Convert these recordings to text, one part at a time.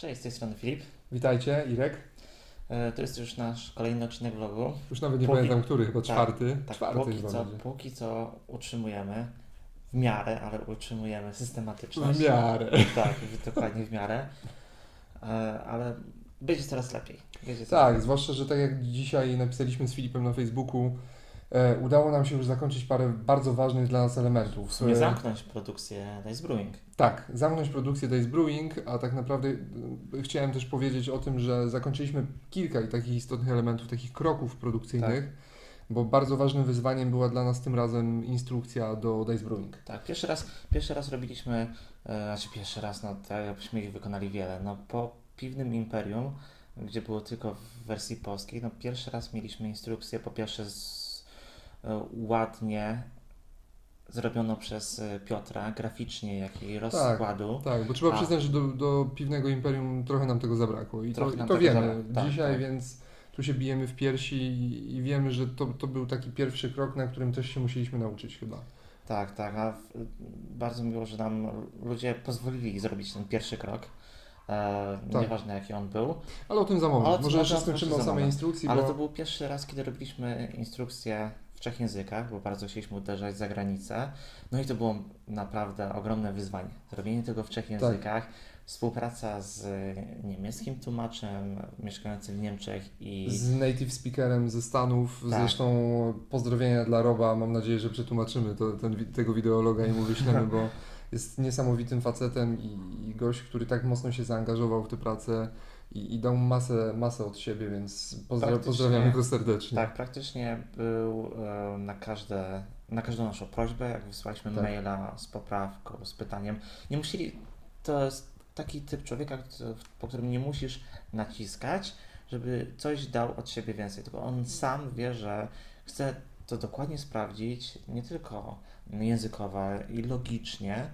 Cześć, z tej strony Filip. Witajcie, Irek. E, To jest już nasz kolejny odcinek vlogu. Już nawet nie Póki- pamiętam, który, chyba tak, czwarty. Tak, czwarty póki co, będzie. póki co utrzymujemy w miarę, ale utrzymujemy systematyczność. W miarę. Tak, dokładnie w miarę. E, Ale będzie coraz lepiej. Będzie coraz Tak, lepiej. zwłaszcza, że tak jak dzisiaj napisaliśmy z Filipem na Facebooku, udało nam się już zakończyć parę bardzo ważnych dla nas elementów. W sumie E, zamknąć produkcję Dice Brewing. Tak, zamknąć produkcję Days Brewing, a tak naprawdę y, chciałem też powiedzieć o tym, że zakończyliśmy kilka takich istotnych elementów, takich kroków produkcyjnych, Tak. bo bardzo ważnym wyzwaniem była dla nas tym razem instrukcja do Days Brewing. Tak, pierwszy raz, pierwszy raz robiliśmy, e, znaczy pierwszy raz, no tak jakbyśmy ich wykonali wiele. No po Piwnym Imperium, gdzie było tylko w wersji polskiej, no pierwszy raz mieliśmy instrukcję, po pierwsze z, e, ładnie zrobiono przez e, Piotra, graficznie, jak i rozkładu. Tak, bo trzeba A. przyznać, że do, do Piwnego Imperium trochę nam tego zabrakło i to, Trochę i nam to wiemy tak, dzisiaj, tak. więc tu się bijemy w piersi i, i wiemy, że to, to był taki pierwszy krok, na którym też się musieliśmy nauczyć chyba. Tak, tak, a bardzo miło, że nam ludzie pozwolili zrobić ten pierwszy krok. E, Tak. Nieważne jaki on był. Ale o tym za moment. Może jeszcze skończymy o za samej instrukcji, Ale bo to był pierwszy raz, kiedy robiliśmy instrukcję trzech językach, bo bardzo chcieliśmy uderzać za granicę. No i to było naprawdę ogromne wyzwanie. Zrobienie tego w trzech Tak. językach, współpraca z niemieckim tłumaczem mieszkającym w Niemczech i z native speakerem ze Stanów, Tak. zresztą pozdrowienia dla Roba, mam nadzieję, że przetłumaczymy to, ten, tego wideologa i mu wyślemy, bo jest niesamowitym facetem i, i gość, który tak mocno się zaangażował w tę pracę i, i dał masę, masę od siebie, więc pozdra- pozdrawiamy go serdecznie. tak, praktycznie był e, na każde na każdą naszą prośbę, jak wysłaliśmy Tak. maila z poprawką, z pytaniem. Nie musieli, to jest taki typ człowieka, po którym nie musisz naciskać, żeby coś dał od siebie więcej, tylko on sam wie, że chce to dokładnie sprawdzić, nie tylko językowo, i logicznie.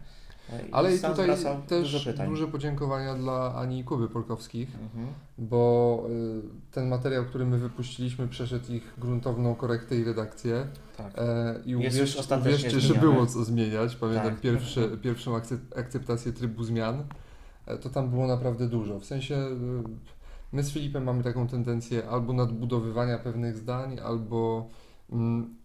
Ale i tutaj też pytań. duże podziękowania dla Ani i Kuby Polkowskich, Mhm. bo y, ten materiał, który my wypuściliśmy, przeszedł ich gruntowną korektę i redakcję. Tak. E, I uwierz, uwierzcie, że było co zmieniać. Pamiętam Tak. pierwsze, pierwszą akce- akceptację trybu zmian. E, To tam było naprawdę dużo. W sensie y, my z Filipem mamy taką tendencję albo nadbudowywania pewnych zdań, albo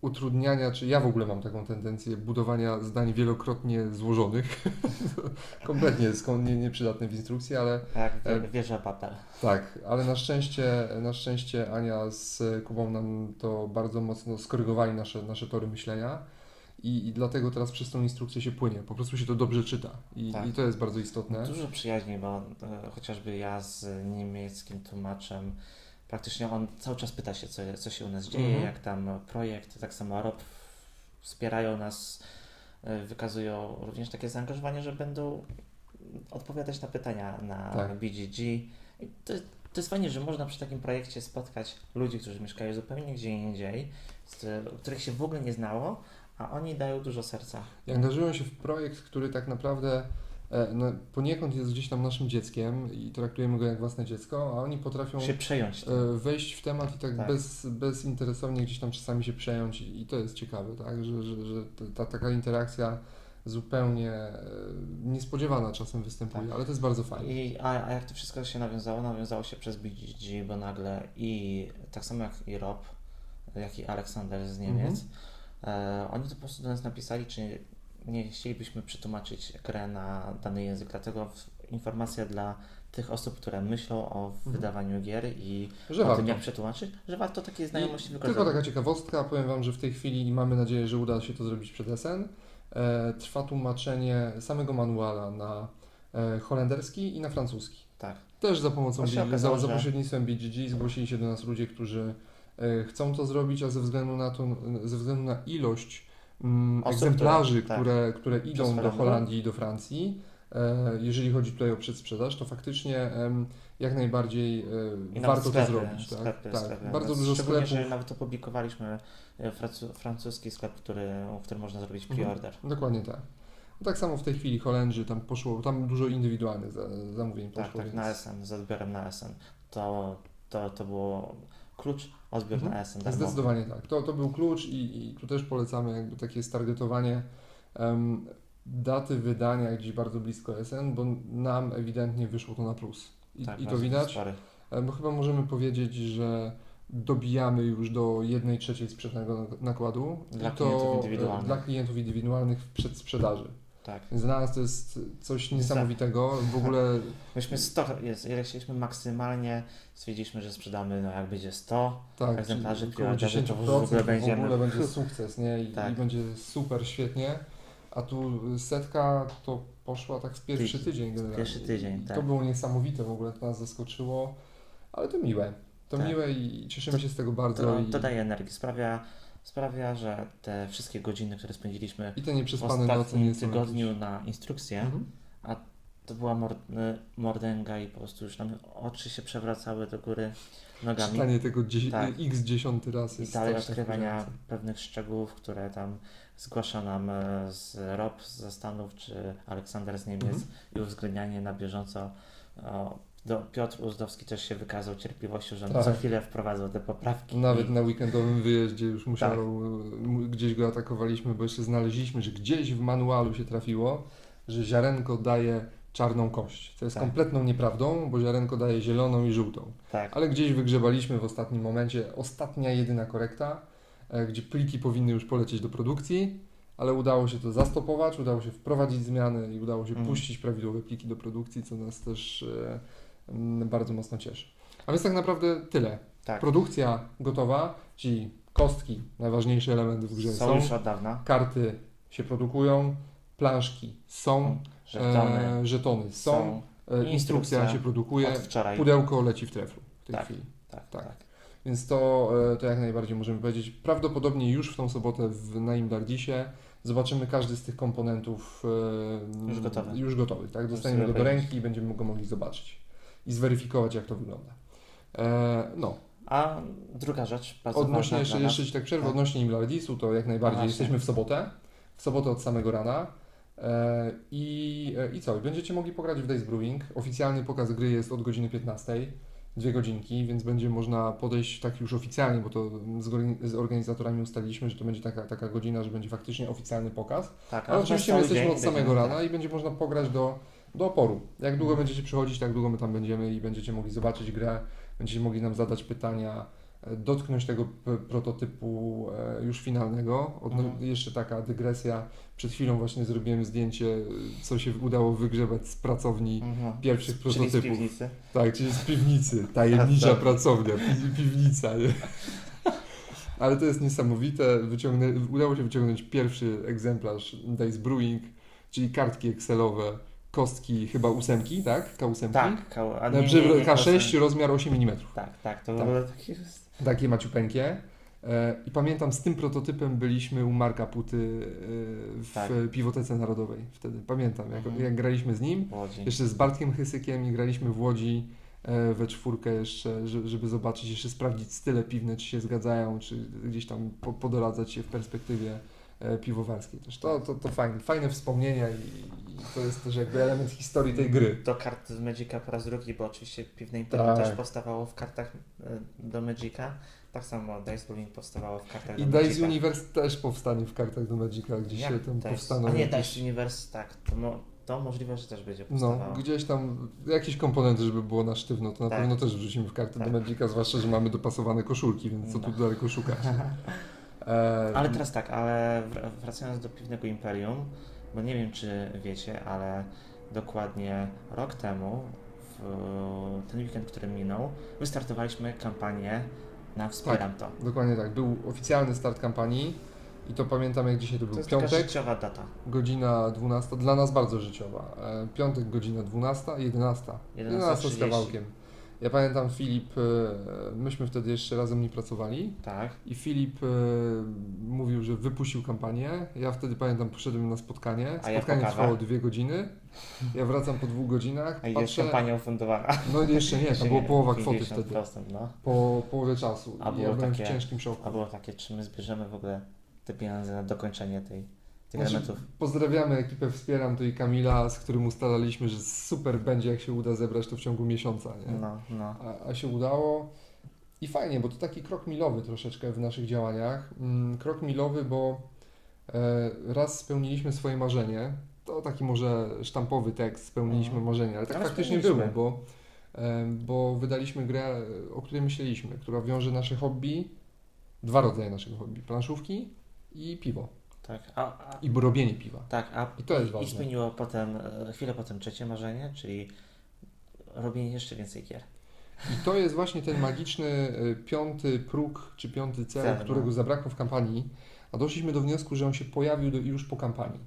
utrudniania, czy ja w ogóle mam taką tendencję budowania zdań wielokrotnie złożonych. Kompletnie skąd nie, nieprzydatne w instrukcji, ale E, wieża Babel. tak, ale na szczęście, na szczęście Ania z Kubą nam to bardzo mocno skorygowali nasze, nasze tory myślenia i, i dlatego teraz przez tą instrukcję się płynie. Po prostu się to dobrze czyta i, Tak. i to jest bardzo istotne. Dużo przyjaźni, bo e, chociażby ja z niemieckim tłumaczem, praktycznie on cały czas pyta się, co, co się u nas dzieje, Mhm. jak tam projekt, tak samo Rob wspierają nas, e, wykazują również takie zaangażowanie, że będą odpowiadać na pytania na Tak. BGG. I to, to jest fajnie, że można przy takim projekcie spotkać ludzi, którzy mieszkają zupełnie gdzie indziej, z, których się w ogóle nie znało, a oni dają dużo serca. I angażują się w projekt, który tak naprawdę no, poniekąd jest gdzieś tam naszym dzieckiem i traktujemy go jak własne dziecko, a oni potrafią Się przejąć tym. e, wejść w temat i tak, Tak. Bez, bezinteresownie gdzieś tam czasami się przejąć i, to jest ciekawe, tak? że, że, że ta, taka interakcja zupełnie e, niespodziewana czasem występuje, Tak. ale to jest bardzo fajne. I, a, a jak to wszystko się nawiązało? Nawiązało się przez BGG, bo nagle i tak samo jak i Rob, jak i Aleksander z Niemiec, e, oni to po prostu do nas napisali, czy nie chcielibyśmy przetłumaczyć grę na dany język. Dlatego informacja dla tych osób, które myślą o wydawaniu gier i Mhm. Że o warto. tym, jak przetłumaczyć, że warto takie znajomości wykorzystać. Tylko taka ciekawostka, powiem Wam, że w tej chwili i mamy nadzieję, że uda się to zrobić przed SN. E, trwa tłumaczenie samego manuala na e, holenderski i na francuski. Tak. Też za pomocą za, okazało, za że- pośrednictwem BGG zgłosili się do nas ludzie, którzy e, chcą to zrobić, a ze względu na to, ze względu na ilość mm, Osób, egzemplarzy, które- tak. które, które idą do. Holandii i do Francji, e, jeżeli chodzi tutaj o przedsprzedaż, to faktycznie jak najbardziej e, warto sklepy, to zrobić. tak? Sklepy, tak. sklepy. Bardzo Nawet dużo sklepów. że nawet opublikowaliśmy e, francu- francuski sklep, który, w którym można zrobić Mhm. pre-order. Dokładnie tak. Tak samo w tej chwili Holendrzy tam poszło, tam dużo indywidualnych za, zamówień Tak, poszło. tak, więc... na SN, z odbiorem na SN. To, to, to było klucz, odbiór Mhm. na SN darmowy. Zdecydowanie tak. To, to był klucz i, i tu też polecamy jakby takie stargetowanie em, daty wydania gdzieś bardzo blisko SN, bo nam ewidentnie wyszło to na plus. i, tak, i to widać. Bo chyba możemy powiedzieć, że dobijamy już do 1 trzeciej sprzętnego nakładu Dla klientów indywidualnych. dla klientów indywidualnych w przedsprzedaży. Tak. Więc dla nas to jest coś niesamowitego. W ogóle Myśmy 100, jest, ile chcieliśmy maksymalnie, stwierdziliśmy, że sprzedamy, no jak będzie 100, tak, Egzemplarzy pilotaży 10% to w ogóle będziemy- w ogóle będzie sukces, nie? I, Tak. I będzie super, świetnie. A tu setka to poszła tak w pierwszy Tydzień. tydzień generalnie. pierwszy tydzień, tak. To było niesamowite, w ogóle to nas zaskoczyło, ale to miłe. To Tak. miłe i cieszymy się z tego bardzo. To, i, to daje energii, sprawia, sprawia, że te wszystkie godziny, które spędziliśmy I te w ostatnim tygodniu jakieś... na instrukcję, Mhm. to była mor, y, mordęga i po prostu już nam oczy się przewracały do góry nogami. Czytanie tego Tak. x dziesiąty raz I jest dalej strasznie odkrywania pewnych szczegółów, które tam zgłasza nam e, z Rob ze Stanów czy Aleksander z Niemiec Mhm. i uwzględnianie na bieżąco. O, do, Piotr Uzdowski też się wykazał cierpliwością, że on Tak. co chwilę wprowadzał te poprawki. Nawet i, na weekendowym wyjeździe już musiał, Tak. gdzieś go atakowaliśmy, bo jeszcze znaleźliśmy, że gdzieś w manualu się trafiło, że ziarenko daje czarną kość. To jest Tak. kompletną nieprawdą, bo ziarenko daje zieloną i żółtą. tak, Ale gdzieś wygrzebaliśmy w ostatnim momencie, ostatnia jedyna korekta, e, gdzie pliki powinny już polecieć do produkcji, ale udało się to zastopować, udało się wprowadzić zmiany i udało się Mhm. puścić prawidłowe pliki do produkcji, co nas też e, bardzo mocno cieszy. A więc tak naprawdę tyle. tak. Produkcja gotowa, czyli kostki, najważniejszy element w grze Są są, już od dawna. karty się produkują, planszki są, Żetony e, żetony są, są. e, instrukcja Instrukcja się produkuje, pudełko leci w treflu w tej Tak. chwili. Tak, tak. tak. Więc to, e, to jak najbardziej możemy powiedzieć. Prawdopodobnie już w tą sobotę w, na Imdardisie zobaczymy każdy z tych komponentów e, Już gotowy. Już gotowy tak? Dostaniemy go do ręki i będziemy go mogli zobaczyć i zweryfikować, jak to wygląda. E, no, A druga rzecz, bardzo odnośnie ważna jeszcze, jeszcze Ci tak przerwę, Tak. odnośnie Imlardisu, to jak najbardziej właśnie. jesteśmy w sobotę, w sobotę od samego rana. E, I, e, I co? Będziecie mogli pograć w Days Brewing. Oficjalny pokaz gry jest od godziny 15, dwie godzinki, więc będzie można podejść tak już oficjalnie, bo to z, organi- z organizatorami ustaliliśmy, że to będzie taka, taka godzina, że będzie faktycznie oficjalny pokaz. Tak, Ale oczywiście my jesteśmy od samego rana i będzie można pograć do, do oporu. Jak długo Mhm. będziecie przychodzić, tak długo my tam będziemy i będziecie mogli zobaczyć grę, będziecie mogli nam zadać pytania, e, dotknąć tego prototypu e, już finalnego. Mhm. Jeszcze taka dygresja. Przed chwilą właśnie zrobiłem zdjęcie, e, co się udało wygrzebać z pracowni Mhm. pierwszych Czyli z prototypów. piwnicy. Tak, czyli z piwnicy. Tajemnicza Tak. pracownia, pi- piwnica. Nie? Ale to jest niesamowite. Wyciągnę, udało się wyciągnąć pierwszy egzemplarz Days Brewing, czyli kartki Excelowe, kostki chyba ósemki, tak? K8. Tak, kał- a Na nie, przykład nie, nie, K6, proszę. rozmiar 8 mm. Tak, tak, to Tak. w ogóle taki jest. Takie maciupeńkie. E, I pamiętam, z tym prototypem byliśmy u Marka Puty e, w Tak. Piwotece Narodowej wtedy. Pamiętam, jak, Mhm. jak graliśmy z nim. Jeszcze z Bartkiem Hysykiem i graliśmy w Łodzi e, we czwórkę jeszcze, że- żeby zobaczyć, jeszcze sprawdzić style piwne, czy się zgadzają, czy gdzieś tam po, podoradzać się w perspektywie piwowarskiej też. To, to, to fajne, fajne wspomnienia i, i to jest też jakby element historii tej gry. Do kart z Magica po raz drugi, bo oczywiście Piwne Imperium Tak. też powstawało w kartach e, do Magica. Tak samo Dice Bowling powstawało w kartach I do Dice Magica. Universe też powstanie w kartach do Magica, gdzieś Jak się tam Dice- powstaną. A nie, jakieś- Dice Universe, tak. To, mo, to możliwe, że też będzie No, powstawało. gdzieś tam jakieś komponenty, żeby było na sztywno, to na Tak. pewno też wrzucimy w kartę Tak. do Magica, zwłaszcza, że mamy dopasowane koszulki, więc co No. tu daleko szukać. Ale teraz tak, ale wr- wracając do Piwnego Imperium, bo nie wiem czy wiecie, ale dokładnie rok temu, w ten weekend, który minął, wystartowaliśmy kampanię na Wspieram to. Dokładnie tak. Był oficjalny start kampanii i to pamiętam jak dzisiaj to był To jest piątek, życiowa data. godzina 12, dla nas bardzo życiowa. Piątek godzina 12, 11. 11 z 11.30. kawałkiem. Ja pamiętam Filip, e, myśmy wtedy jeszcze razem nie pracowali Tak. i Filip e, mówił, że wypuścił kampanię. Ja wtedy pamiętam poszedłem na spotkanie. A ja Spotkanie trwało dwie godziny. Ja wracam po dwóch godzinach, A jest patrzę, kampania ufundowana. no jeszcze nie, to było połowa kwoty 50%, wtedy. No. Po połowie czasu. A było ja byłem w takie- ciężkim szoku. A było takie, czy my zbierzemy w ogóle te pieniądze na dokończenie tej, tych Znaczy, elementów. Pozdrawiamy ekipę Wspieram, to i Kamila, z którym ustalaliśmy, że super będzie, jak się uda zebrać to w ciągu miesiąca. Nie? No, no. A, a się udało. I fajnie, bo to taki krok milowy troszeczkę w naszych działaniach. Mm, krok milowy, bo e, raz spełniliśmy swoje marzenie. To taki może sztampowy tekst, spełniliśmy Mhm. marzenie, ale tak Ale faktycznie było, bo e, bo wydaliśmy grę, o której myśleliśmy, która wiąże nasze hobby, dwa rodzaje naszego hobby, planszówki i piwo. Tak, a, a, I robienie piwa. tak, a I to jest ważne. i spełniło potem, e, chwilę potem trzecie marzenie, czyli robienie jeszcze więcej gier. I to jest właśnie ten magiczny y, piąty próg, czy piąty cel, Cel, no. którego zabrakło w kampanii, a doszliśmy do wniosku, że on się pojawił do, już po kampanii.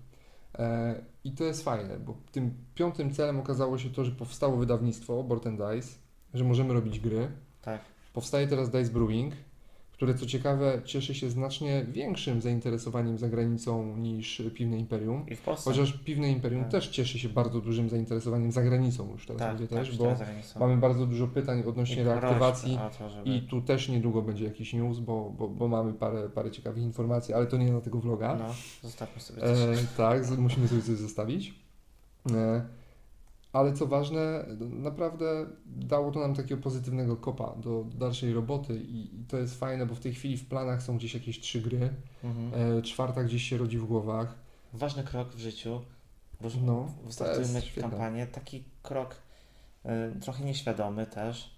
E, I to jest fajne, bo tym piątym celem okazało się to, że powstało wydawnictwo and Dice, że możemy robić gry. Tak, Powstaje teraz Dice Brewing, które co ciekawe cieszy się znacznie większym zainteresowaniem za granicą niż Piwne Imperium. i w Polsce. Chociaż Piwne Imperium Tak. też cieszy się bardzo dużym zainteresowaniem za granicą już teraz tak, mówię tak, też, bo za granicą. mamy bardzo dużo pytań I odnośnie prośb reaktywacji to, żeby... i tu też niedługo będzie jakiś news, bo, bo, bo mamy parę, parę ciekawych informacji, ale to nie na tego vloga. No, zostawmy sobie coś. E, tak, musimy sobie coś zostawić. E, ale co ważne, naprawdę dało to nam takiego pozytywnego kopa do dalszej roboty i, i to jest fajne, bo w tej chwili w planach są gdzieś jakieś trzy gry, Mhm. e, czwarta gdzieś się rodzi w głowach. Ważny krok w życiu, bo No, świetne. kampanię, taki krok y, trochę nieświadomy też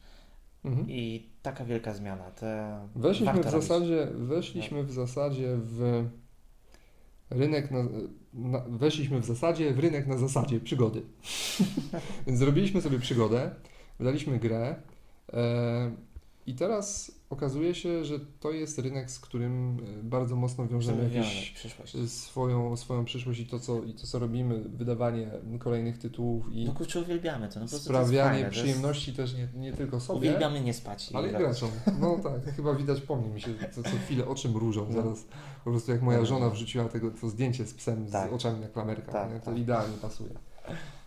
Mhm. i taka wielka zmiana. Te Weszliśmy w robić. zasadzie, weszliśmy w zasadzie w rynek na, na, weszliśmy w zasadzie w rynek na zasadzie przygody. Więc zrobiliśmy sobie przygodę, wydaliśmy grę e, i teraz okazuje się, że to jest rynek, z którym e, bardzo mocno wiążemy przyszłość. swoją, swoją przyszłość i to, co, i to, co robimy, wydawanie kolejnych tytułów i No kurczę, uwielbiamy to. No, sprawianie to to jest- przyjemności też nie, nie tylko sobie, Uwielbiamy nie spać. ale i graczom. No tak, chyba widać po mnie, mi się co, co chwilę oczy mrużą. No. Zaraz po prostu jak moja No. żona wrzuciła tego, to zdjęcie z psem Tak. z oczami na klamerkach, Tak, nie? to tak. idealnie pasuje.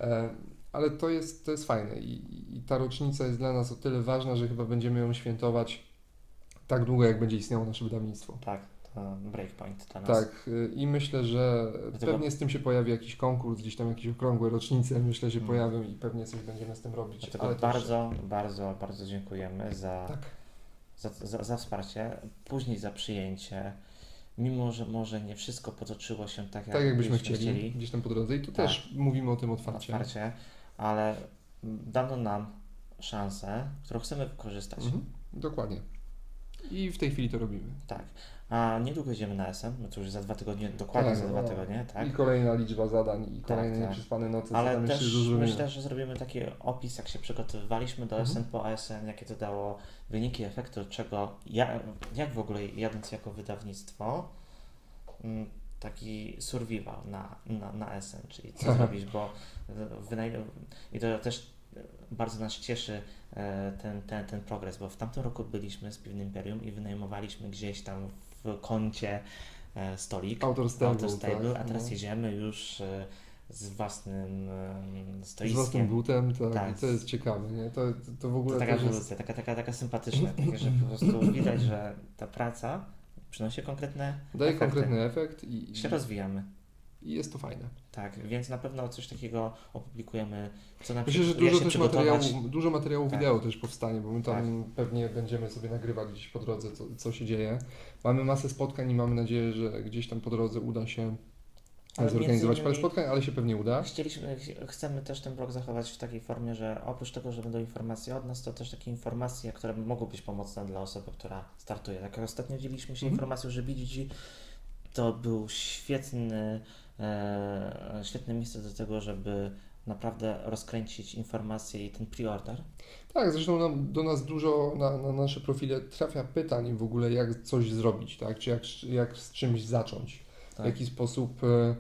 E, ale to jest, to jest fajne I, i ta rocznica jest dla nas o tyle ważna, że chyba będziemy ją świętować tak długo, jak będzie istniało nasze wydawnictwo. Tak, to breakpoint dla nas. Tak, y, i myślę, że Dlatego- pewnie z tym się pojawi jakiś konkurs, gdzieś tam jakieś okrągłe rocznice, myślę, się Mm. pojawią i pewnie coś będziemy z tym robić. Dlatego ale bardzo, bardzo, bardzo dziękujemy za, Tak. za, za, za wsparcie, później za przyjęcie. Mimo, że może nie wszystko potoczyło się tak, jak tak jakbyśmy byśmy chcieli, gdzieś tam po drodze i tu Tak. też mówimy o tym otwarcie. otwarcie, ale dano nam szansę, którą chcemy wykorzystać. Mhm, dokładnie. I w tej chwili to robimy. Tak. A niedługo idziemy na SM, no to już za dwa tygodnie, dokładnie Tak, za dwa no. tygodnie, tak? I kolejna liczba zadań, i kolejne tak. nieprzespane noce, Ale też myślę, że zrobimy taki opis, jak się przygotowywaliśmy do Mhm. SN po ASN, jakie to dało wyniki, efekty, czego, ja, jak w ogóle jadąc jako wydawnictwo, mm, taki survival na, na, na SN, czyli co zrobić, bo wynaj- i to też bardzo nas cieszy e, ten, ten, ten progres, bo w tamtym roku byliśmy z Piwnym Imperium i wynajmowaliśmy gdzieś tam w kącie e, stolik. Autor stable, Auto stable, tak, a teraz no. jedziemy już e, z własnym e, Z stoiskiem. własnym butem, tak, Tak. i to jest ciekawe, nie? To, to, to w To ogóle taka też jest... taka, taka, taka sympatyczna, takie, że po prostu widać, że ta praca przynosi konkretne Daje efekty. konkretny efekt I się rozwijamy. i jest to fajne. Tak, więc na pewno coś takiego opublikujemy, co nam Myślę, że dużo też materiału, dużo materiału Tak. wideo też powstanie, bo my tam pewnie będziemy sobie nagrywać gdzieś po drodze, co, co się dzieje. Mamy masę spotkań i mamy nadzieję, że gdzieś tam po drodze uda się Ale zorganizować parę spotkań, ale się pewnie uda. Chcieliśmy, ch- chcemy też ten blog zachować w takiej formie, że oprócz tego, że będą informacje od nas, to też takie informacje, które mogą być pomocne dla osoby, która startuje. Tak jak ostatnio dzieliliśmy się Mhm. informacją, że BGG to był świetny, świetne miejsce do tego, żeby naprawdę rozkręcić informacje i ten pre-order. Tak, zresztą nam, do nas dużo na, na nasze profile trafia pytań w ogóle, jak coś zrobić, tak? Czy jak, jak z czymś zacząć. Tak. W jaki sposób e,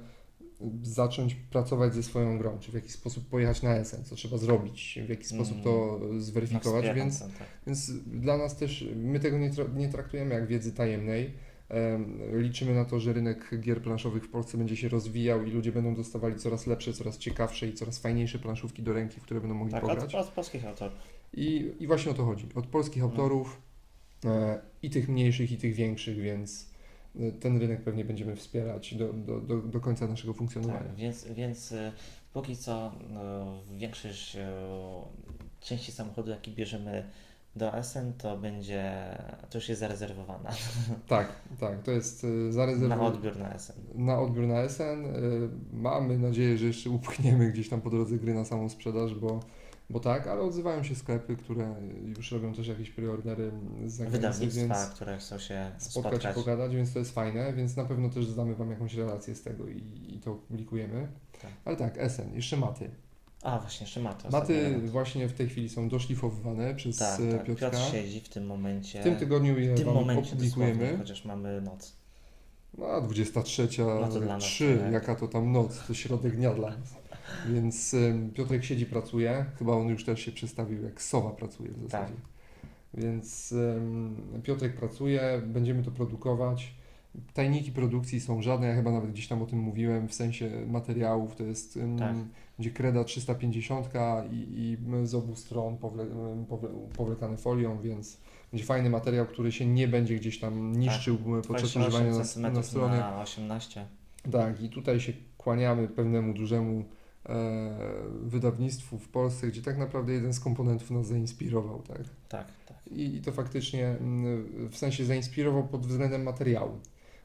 zacząć pracować ze swoją grą, czy w jaki sposób pojechać na Essen, co trzeba zrobić, w jaki sposób Mm. to zweryfikować, Na więc, tak. więc dla nas też, my tego nie, tra- nie traktujemy jak wiedzy tajemnej. Liczymy na to, że rynek gier planszowych w Polsce będzie się rozwijał i ludzie będą dostawali coraz lepsze, coraz ciekawsze i coraz fajniejsze planszówki do ręki, w które będą mogli Tak, pograć. od, od polskich autorów. I, I właśnie o to chodzi. Od polskich Mhm. autorów e, i tych mniejszych, i tych większych, więc e, ten rynek pewnie będziemy wspierać do, do, do, do końca naszego funkcjonowania. Tak, więc, więc y, póki co no, większość części samochodu, jaki bierzemy do SN, to będzie, to już jest zarezerwowana Tak, tak, to jest e, na zarezerwowane odbiór na SN. na odbiór na SN. E, Mamy nadzieję, że jeszcze upchniemy gdzieś tam po drodze gry na samą sprzedaż, bo bo tak, ale odzywają się sklepy, które już robią też jakieś preordery z zagranicy, Wydawnictwa, więc które chcą się spotkać, spotkać. i pogadać, więc to jest fajne, więc na pewno też zdamy Wam jakąś relację z tego i, i to publikujemy. Tak. Ale tak, Esen, jeszcze maty. A, właśnie, jeszcze maty. Maty właśnie w tej chwili są doszlifowywane przez Tak, e, tak. Piotrka. Piotr siedzi w tym momencie. W tym tygodniu je w tym momencie opublikujemy. chociaż mamy noc. No, 23, No to dla nas 3, to jak- jaka to tam noc, to środek dnia dla nas. Więc Piotrek siedzi, pracuje. Chyba on już też się przedstawił, jak Sowa pracuje w zasadzie. Więc ym, Piotrek pracuje, będziemy to produkować. Tajniki produkcji są żadne, ja chyba nawet gdzieś tam o tym mówiłem, w sensie materiałów, to jest Tak. będzie kreda 350 i, i z obu stron powle, powle, powlekane folią, więc będzie fajny materiał, który się nie będzie gdzieś tam niszczył podczas 28 używania na, na stronie. na 18. Tak, i tutaj się kłaniamy pewnemu dużemu e, wydawnictwu w Polsce, gdzie tak naprawdę jeden z komponentów nas zainspirował, tak? Tak, tak. I, i to faktycznie mm, w sensie zainspirował pod względem materiału.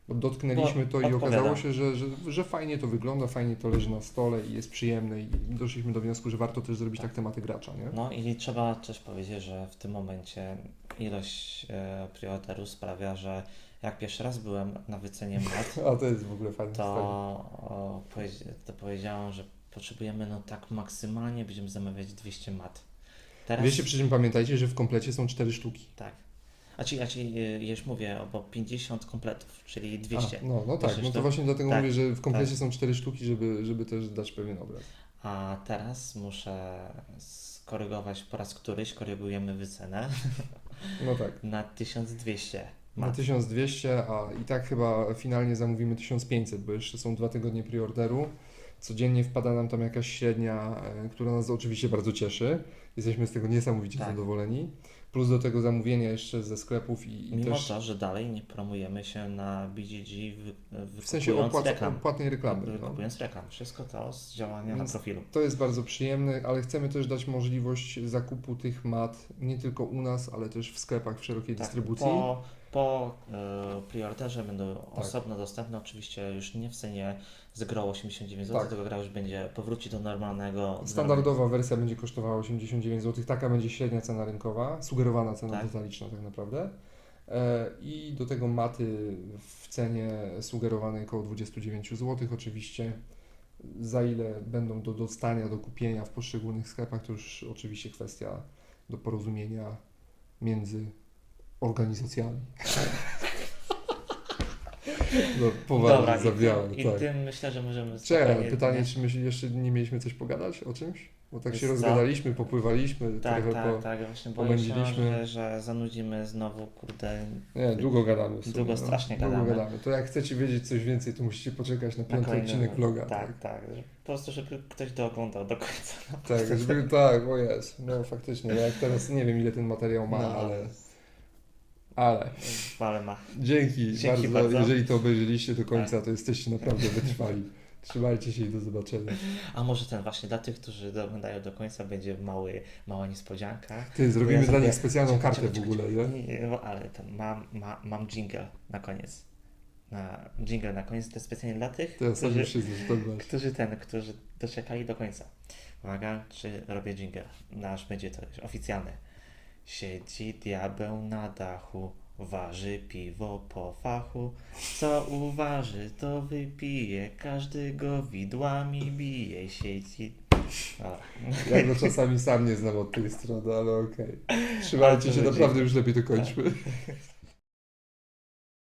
Bo dotknęliśmy Bo to i okazało się, że, że, że fajnie to wygląda, fajnie to leży na stole i jest przyjemne i doszliśmy do wniosku, że warto też zrobić tak, tematy gracza, nie? No i trzeba też powiedzieć, że w tym momencie ilość e, preorderów sprawia, że jak pierwszy raz byłem na wycenie mat, A to jest w ogóle fajne. to, o, to powiedziałem, że potrzebujemy no tak maksymalnie będziemy zamawiać 200 mat. Teraz Wiecie, przy czym pamiętajcie, że w komplecie są cztery sztuki. tak. A ci, a ci e, już mówię, bo 50 kompletów, czyli 200. A, no, no tak, 200 no to właśnie dlatego Tak, mówię, że w komplecie są cztery sztuki, żeby, żeby też dać pewien obraz. A teraz muszę skorygować po raz któryś, korygujemy wycenę No tak. na 1200 Na mat. 1200, a i tak chyba finalnie zamówimy 1500, bo jeszcze są dwa tygodnie preorderu. Codziennie wpada nam tam jakaś średnia, e, która nas oczywiście bardzo cieszy. Jesteśmy z tego niesamowicie Tak. zadowoleni. Plus do tego zamówienia jeszcze ze sklepów i, i Mimo też to, że dalej nie promujemy się na BGG wy, w sensie opłat, reklam. płatnej reklamy. No. Wykupując reklam. Wszystko to z działania Więc na profilu. To jest bardzo przyjemne, ale chcemy też dać możliwość zakupu tych mat nie tylko u nas, ale też w sklepach w szerokiej Tak, dystrybucji. po po preorderze będą Tak. osobno dostępne, oczywiście już nie w cenie z gro 89 zł, Tak. tylko gra już będzie, powróci do normalnego. Standardowa wersja będzie kosztowała 89 zł, taka będzie średnia cena rynkowa, sugerowana cena Tak. detaliczna tak naprawdę. E, I do tego maty w cenie sugerowanej około 29 zł oczywiście. Za ile będą do dostania, do kupienia w poszczególnych sklepach, to już oczywiście kwestia do porozumienia między organizacjami. No, poważnie Dobra, i, zawiałem, tym, i tak. tym myślę, że możemy Czekaj, pytanie, czy my jeszcze nie mieliśmy coś pogadać o czymś? Bo tak się co? rozgadaliśmy, popływaliśmy, Tak, trochę tak, po... tak. Właśnie boję się, że, że zanudzimy znowu, kurde, Nie, długo gadamy. sumie, Długo, no. strasznie długo gadamy. gadamy. To jak chcecie wiedzieć coś więcej, to musicie poczekać na na piąty kolejny- odcinek vloga. Tak, tak. że Po prostu, żeby ktoś dooglądał do końca. Tak, żeby, tak, o jest. No faktycznie, ja teraz nie wiem ile ten materiał ma, No. ale... Ale Ale ma. dzięki, Dzięki bardzo, bardzo. jeżeli to obejrzeliście do końca, to jesteście naprawdę wytrwali. Trzymajcie się i do zobaczenia. A może ten właśnie dla tych, którzy oglądają do końca, będzie mały, mała niespodzianka. Ty, zrobimy ja dla nich specjalną Czekaj, kartę w czekaj, ogóle, czekaj. nie? Nie, no, ale ten, mam, ma, mam jingle na koniec. Na jingle na koniec, to jest specjalnie dla tych, To ja którzy, się którzy ten, którzy doczekali do końca. Uwaga, czy robię jingle? Nasz będzie to już oficjalny. Siedzi diabeł na dachu, waży piwo po fachu. Co uważy, to wypije, każdy go widłami bije. Siedzi... Dobra. Ja go czasami sam nie znam od tej strony, ale okej. Trzymajcie się, naprawdę już lepiej to kończmy.